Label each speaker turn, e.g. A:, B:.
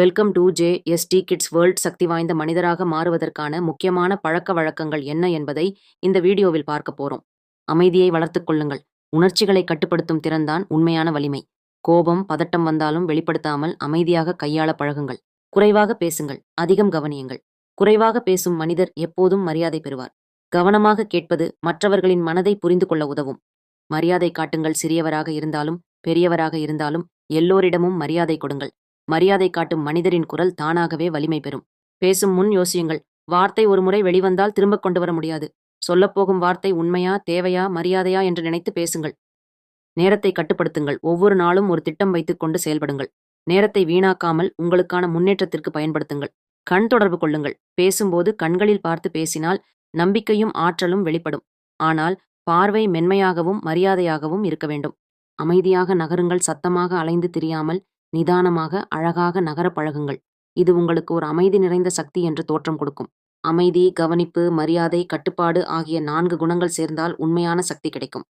A: Welcome to J S T Kids World சக்தி வாய்ந்த மனிதராக மாறுவதற்கான முக்கியமான பழக்க வழக்கங்கள் என்ன என்பதை இந்த வீடியோவில் பார்க்க போறோம். அமைதியை வளர்த்துக் கொள்ளுங்கள். உணர்ச்சிகளை கட்டுப்படுத்தும் திறன்தான் உண்மையான வலிமை. கோபம் பதட்டம் வந்தாலும் வெளிப்படுத்தாமல் அமைதியாக கையாள பழகுங்கள். குறைவாக பேசுங்கள். அதிகம் கவனியுங்கள். குறைவாக பேசும் மனிதர் எப்போதும் மரியாதை பெறுவார். கவனமாக கேட்பது மற்றவர்களின் மனதை புரிந்து கொள்ள உதவும். மரியாதை காட்டுங்கள். சிறியவராக இருந்தாலும் பெரியவராக இருந்தாலும் எல்லோரிடமும் மரியாதை கொடுங்கள். மரியாதை காட்டும் மனிதரின் குரல் தானாகவே வலிமை பெறும். பேசும் முன் யோசியுங்கள். வார்த்தை ஒரு முறை வெளிவந்தால் திரும்ப கொண்டு வர முடியாது. சொல்லப்போகும் வார்த்தை உண்மையா தேவையா மரியாதையா என்று நினைத்து பேசுங்கள். நேரத்தை கட்டுப்படுத்துங்கள். ஒவ்வொரு நாளும் ஒரு திட்டம் வைத்துக் கொண்டு செயல்படுங்கள். நேரத்தை வீணாக்காமல் உங்களுக்கான முன்னேற்றத்திற்கு பயன்படுத்துங்கள். கண் தொடர்பு கொள்ளுங்கள். பேசும்போது கண்களில் பார்த்து பேசினால் நம்பிக்கையும் ஆற்றலும் வெளிப்படும். ஆனால் பார்வை மென்மையாகவும் மரியாதையாகவும் இருக்க வேண்டும். அமைதியாக நகருங்கள். சத்தமாக அலைந்து திரியாமல் நிதானமாக அழகாக நகர பழகுங்கள். இது உங்களுக்கு ஒரு அமைதி நிறைந்த சக்தி என்று தோற்றம் கொடுக்கும். அமைதி கவனிப்பு மரியாதை கட்டுப்பாடு ஆகிய நான்கு குணங்கள் சேர்ந்தால் உண்மையான சக்தி கிடைக்கும்.